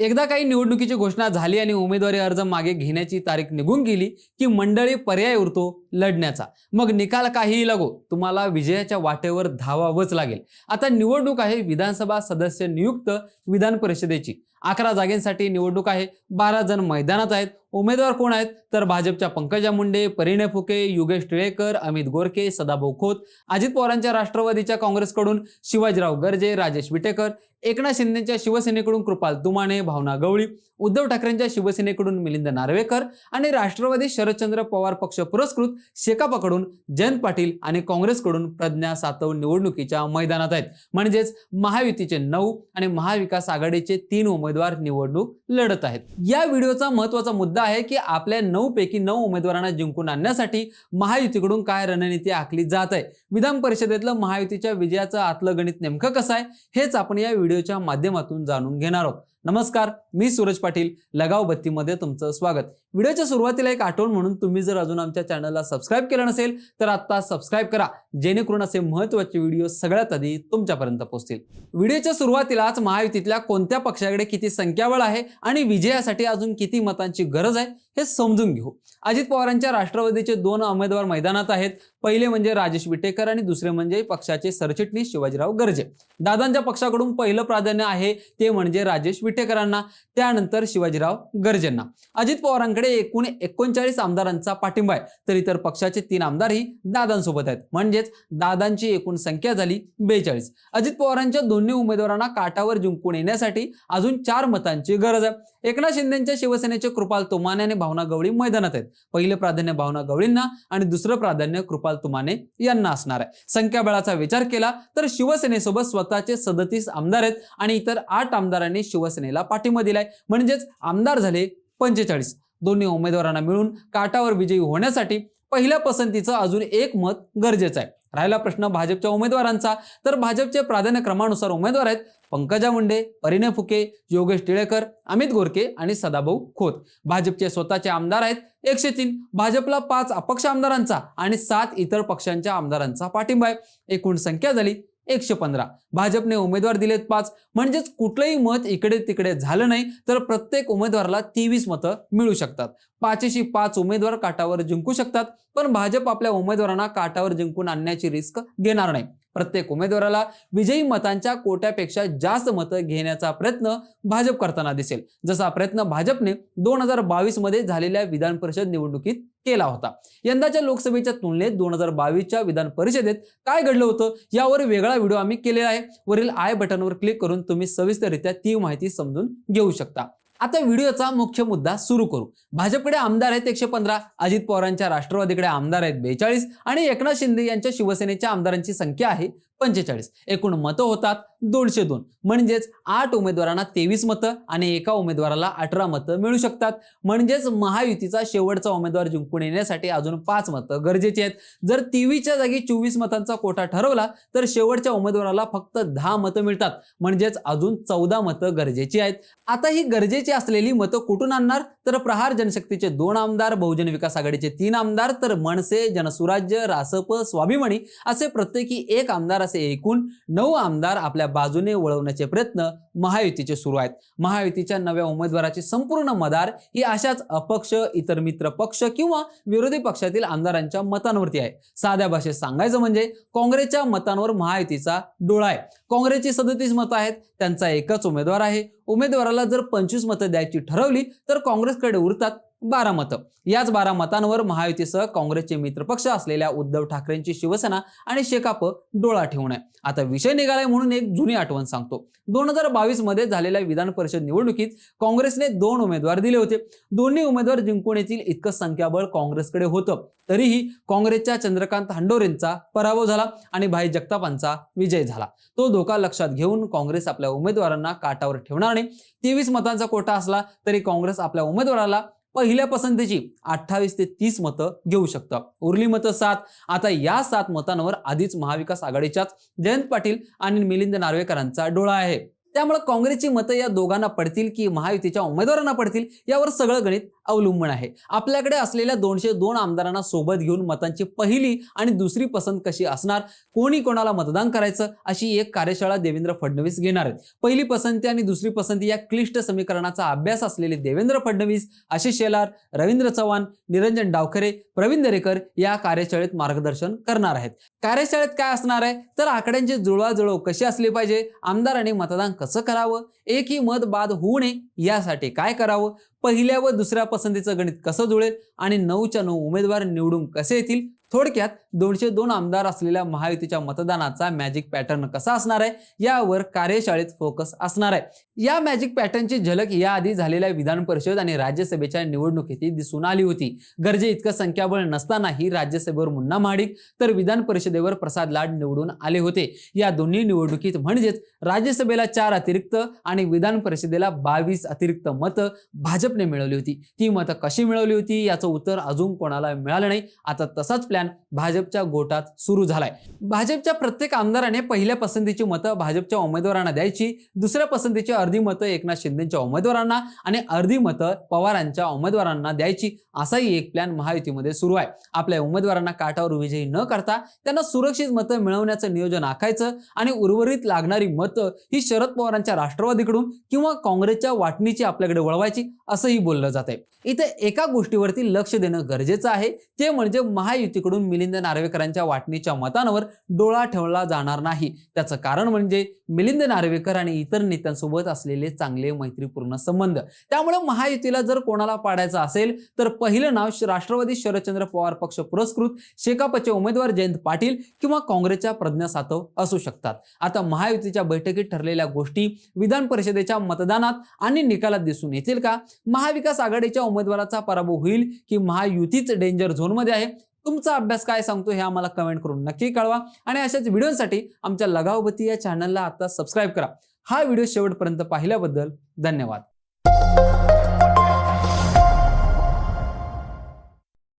एकदा काही निवडणुकीची घोषणा झाली आणि उमेदवारी अर्ज मागे घेण्याची तारीख निघून गेली की मंडळी पर्याय उरतो लढण्याचा. मग निकाल काहीही लागो तुम्हाला विजयाच्या वाटेवर धावावंच लागेल. आता निवडणूक आहे विधानसभा सदस्य नियुक्त विधान परिषदेची. अकरा जागेसाठी निवडणूक आहे बारा जण मैदानात आहेत. उमेदवार कोण आहेत? तर भाजपच्या पंकजा मुंडे परिणय फुके युगेश टिळेकर अमित गोरखे सदाभाऊ खोत अजित पवारांच्या राष्ट्रवादीच्या काँग्रेसकडून शिवाजीराव गर्जे राजेश विटेकर एकनाथ शिंदेच्या शिवसेनेकडून कृपाल तुमाने भावना गवळी उद्धव ठाकरेंच्या शिवसेनेकडून मिलिंद नार्वेकर आणि राष्ट्रवादी शरदचंद्र पवार पक्ष पुरस्कृत शेकापकडून जयंत पाटील आणि काँग्रेसकडून प्रज्ञा सातव निवडणुकीच्या मैदानात आहेत. म्हणजेच महायुतीचे नऊ आणि महाविकास आघाडीचे तीन उमेदवार निवडणूक लढत आहेत. या व्हिडिओचा महत्त्वाचा मुद्दा आहे की आपल्या नऊ पैकी नऊ उमेदवारांना जिंकून आणण्यासाठी महायुतीकडून काय रणनीती आखली जात आहे? विधान परिषदेतलं महायुतीच्या विजयाचं आतलं गणित नेमकं कसं आहे? हेच आपण या व्हिडिओच्या माध्यमातून जाणून घेणार आहोत. नमस्कार मी सूरज पाटील लगाव बत्तीमध्ये तुमचं स्वागत. व्हिडिओच्या सुरुवातीला एक आठवण म्हणून तुम्ही जर अजून आमच्या चॅनलला सबस्क्राईब केलं नसेल तर आता सबस्क्राईब करा जेणेकरून असे महत्त्वाचे व्हिडिओ सगळ्यात आधी तुमच्यापर्यंत पोहोचतील. व्हिडिओच्या सुरुवातीलाच महायुतीतल्या कोणत्या पक्षाकडे किती संख्याबळ आहे आणि विजयासाठी अजून किती मतांची गरज आहे हे समजून घेऊ. अजित पवारांच्या राष्ट्रवादीचे दोन उमेदवार मैदानात आहेत. पहिले म्हणजे राजेश विटेकर आणि दुसरे म्हणजे पक्षाचे सरचिटणीस शिवाजीराव गर्जे. दादांच्या पक्षाकडून पहिलं प्राधान्य आहे ते म्हणजे राजेश विटेकरांना त्यानंतर शिवाजीराव गर्जेंना. अजित पवारांकडे एकूण एकोणचाळीस आमदारांचा पाठिंबा आहे. तर इतर पक्षाचे तीन आमदारही दादांसोबत आहेत. म्हणजेच दादांची एकूण संख्या झाली बेचाळीस. अजित पवारांच्या दोन्ही उमेदवारांना काठावर जिंकून येण्यासाठी अजून चार मतांची गरज आहे. एकनाथ शिंदेच्या शिवसेनेचे कृपाल तुमाने आणि भावना गवळी मैदानात आहेत. पहिले प्राधान्य भावना गवळींना आणि दुसरं प्राधान्य कृपाल तुमाने यांना असणार आहे. संख्याबळाचा विचार केला तर शिवसेनेसोबत स्वतःचे सदतीस आमदार आहेत आणि इतर आठ आमदारांनी शिवसेनेला पाठिंबा दिलाय. म्हणजेच आमदार झाले पंचेचाळीस. दोन्ही उमेदवारांना मिळून काटावर विजयी होण्यासाठी पहिल्या पसंतीचं अजून एक मत गरजेचं आहे. राहिला प्रश्न भाजपच्या उमेदवारांचा. तर भाजपचे प्राधान्य क्रमानुसार उमेदवार आहेत पंकजा मुंडे परिणय फुके योगेश टिळेकर अमित गोरके आणि सदाभाऊ खोत. भाजपचे स्वतःचे आमदार आहेत एकशे तीन. भाजपला पाच अपक्ष आमदारांचा आणि सात इतर पक्षांच्या आमदारांचा पाठिंबा आहे. एकूण संख्या झाली एकशे पंधरा. भाजपने उमेदवार दिलेत पाच. म्हणजेच कुठलंही मत इकडे तिकडे झालं नाही तर प्रत्येक उमेदवाराला तेवीस मतं मिळू शकतात. पाचशे पाच उमेदवार काटावर जिंकू शकतात पण भाजप आपल्या उमेदवारांना काटावर जिंकून आणण्याची रिस्क घेणार नाही. प्रत्येक उमेदवाराला विजयी मतांच्या कोट्यापेक्षा जास्त मतं घेण्याचा प्रयत्न भाजप करताना दिसेल. जसा प्रयत्न भाजपने दोन हजार बावीसमध्ये झालेल्या विधान परिषद निवडणुकीत केला होता. यंदाच्या लोकसभेच्या तुलनेत दोन हजार बावीसच्या विधान परिषदेत काय घडलं होतं? यावर वेगळा व्हिडिओ आम्ही केलेला आहे. वरील आय बटनवर क्लिक करून तुम्ही सविस्तररित्या ती माहिती समजून घेऊ शकता. आता व्हिडिओचा मुख्य मुद्दा सुरू करू. भाजपकडे आमदार आहेत एकशे पंधरा अजित पवारांच्या राष्ट्रवादीकडे आमदार आहेत बेचाळीस आणि एकनाथ शिंदे यांच्या शिवसेनेच्या आमदारांची संख्या आहे पंचेचाळीस. एकूण मतं होतात दोनशे दोन. म्हणजेच आठ उमेदवारांना तेवीस मतं आणि एका उमेदवाराला अठरा मतं मिळू शकतात. म्हणजेच महायुतीचा शेवटचा उमेदवार जिंकून येण्यासाठी अजून पाच मतं गरजेची आहेत. जर तेवीसच्या जागी चोवीस मतांचा कोटा ठरवला तर शेवटच्या उमेदवाराला फक्त दहा मतं मिळतात. म्हणजेच अजून चौदा मतं गरजेची आहेत. आता ही गरजेची असलेली मतं कुठून आणणार? तर प्रहार जनशक्तीचे दोन आमदार बहुजन विकास आघाडीचे तीन आमदार तर मनसे जनसुराज्य रासप स्वाभिमानी असे प्रत्येकी एक आमदार असे एकूण नऊ आमदार आपल्या बाजूने वळवण्याचे प्रयत्न महायुतीचे सुरू आहेत. महायुतीच्या नव्या उमेदवाराची संपूर्ण मदार ही अशाच अपक्ष इतर मित्र पक्ष किंवा विरोधी पक्षातील आमदारांच्या मतांवरती आहे. साध्या भाषेत सांगायचं म्हणजे काँग्रेसच्या मतांवर महायुतीचा डोळा आहे. काँग्रेसची सदतीस मतं आहेत त्यांचा एकच उमेदवार आहे. उमेदवाराला जर पंचवीस मतं द्यायची ठरवली तर काँग्रेसकडे उरतात बारा मतं. याच बारा मतांवर महायुतीसह काँग्रेसचे मित्रपक्ष असलेल्या उद्धव ठाकरेंची शिवसेना आणि शेकाप डोळा ठेवून आहे. आता विषय निघालाय म्हणून एक जुनी आठवण सांगतो. दोन हजार बावीसमध्ये झालेल्या विधान परिषद निवडणुकीत काँग्रेसने दोन उमेदवार दिले होते. दोन्ही उमेदवार जिंकून येतील इतकं संख्याबळ काँग्रेसकडे होतं. तरीही काँग्रेसच्या चंद्रकांत हांडोरेंचा पराभव झाला आणि भाई जगतापांचा विजय झाला. तो धोका लक्षात घेऊन काँग्रेस आपल्या उमेदवारांना काटावर ठेवणार नाही. तेवीस मतांचा कोटा असला तरी काँग्रेस आपल्या उमेदवाराला पहिल्या पसंतीची अठ्ठावीस ते तीस मतं घेऊ शकतं. उरली मतं सात. आता या सात मतांवर आधीच महाविकास आघाडीच्याच जयंत पाटील आणि मिलिंद नार्वेकरांचा डोळा आहे. त्यामुळे काँग्रेसची मतं या दोघांना पडतील की महायुतीच्या उमेदवारांना पडतील यावर सगळं गणित अवलंबून आहे. आपल्याकडे असलेल्या दोनशे दोन आमदारांना सोबत घेऊन मतांची पहिली आणि दुसरी पसंत कशी असणार? कोणी कोणाला मतदान करायचं? अशी एक कार्यशाळा देवेंद्र फडणवीस घेणार आहेत. पहिली पसंती आणि दुसरी पसंती या क्लिष्ट समीकरणाचा अभ्यास असलेले देवेंद्र फडणवीस आशिष शेलार रवींद्र चव्हाण निरंजन डावखरे प्रवीण दरेकर या कार्यशाळेत मार्गदर्शन करणार आहेत. कार्यशाळेत काय असणार आहे? तर आकड्यांची जुळवाजुळव कशी असली पाहिजे? आमदारांनी मतदान कसं करावं? एकही मत बाद होऊ नये यासाठी काय करावं? पहिल्या व दुसऱ्या पसंतीचं गणित कसं जुळेल? आणि नऊच्या नऊ उमेदवार निवडून कसे येतील? थोडक्यात दोनशे दोन आमदार असलेल्या महायुतीच्या मतदानाचा मॅजिक पॅटर्न कसा असणार आहे? यावर कार्यशाळेत फोकस असणार आहे. या मॅजिक पॅटर्नची झलक याआधी झालेल्या विधान परिषद आणि राज्यसभेच्या निवडणुकीतही दिसून आली होती. गरजे इतकं संख्याबळ नसतानाही राज्यसभेवर मुन्ना महाडिक तर विधान परिषदेवर प्रसाद लाड निवडून आले होते. या दोन्ही निवडणुकीत म्हणजेच राज्यसभेला चार अतिरिक्त आणि विधान परिषदेला बावीस अतिरिक्त मतं भाजपने मिळवली होती. ती मतं कशी मिळवली होती? याचं उत्तर अजून कोणाला मिळालं नाही. आता तसाच प्लॅन भाजपच्या गोटात सुरू झालाय. भाजपच्या प्रत्येक आमदाराने पहिल्या पसंतीची मतं भाजपच्या उमेदवारांना द्यायची दुसऱ्या पसंतीची अर्धी मतं एकनाथ शिंदेच्या उमेदवारांना आणि अर्धी मतं पवारांच्या उमेदवारांना द्यायची असाही एक प्लॅन महायुतीमध्ये सुरू आहे. आपल्या उमेदवारांना काठावर विजयी न करता त्यांना सुरक्षित मतं मिळवण्याचं नियोजन आखायचं आणि उर्वरित लागणारी मतं ही शरद पवारांच्या राष्ट्रवादीकडून किंवा काँग्रेसच्या वाटणीची आपल्याकडे वळवायची असंही बोललं जात आहे इथे एका गोष्टीवरती लक्ष देणं गरजेचं आहे ते म्हणजे महायुतीकडून मिलिंद नार्वेकरांच्या वाटणीच्या मतांवर डोळा ठेवला जाणार नाही. त्याचं कारण म्हणजे मिलिंद नार्वेकर आणि इतर नेत्यांसोबत असलेले चांगले मैत्रीपूर्ण संबंध. त्यामुळे महायुतीला जर कोणाला पाडायचं असेल तर पहिलं नाव राष्ट्रवादी शरदचंद्र पवार पक्ष पुरस्कृत शेकापचे उमेदवार जयंत पाटील किंवा काँग्रेसच्या प्रज्ञा सातव असू शकतात. आता महायुतीच्या बैठकीत ठरलेल्या गोष्टी विधान परिषदेच्या मतदानात आणि निकालात दिसून येतील का? महाविकास आघाडीच्या उमेदवाराचा पराभव होईल की महायुतीच डेंजर झोनमध्ये आहे? तुमचा अभ्यास काय सांगतो हे आम्हाला कमेंट करून नक्की कळवा. आणि अशाच व्हिडिओसाठी आमच्या लगावबती या चॅनलला आता सबस्क्राईब करा. हा व्हिडिओ शेवटपर्यंत पाहिल्याबद्दल धन्यवाद.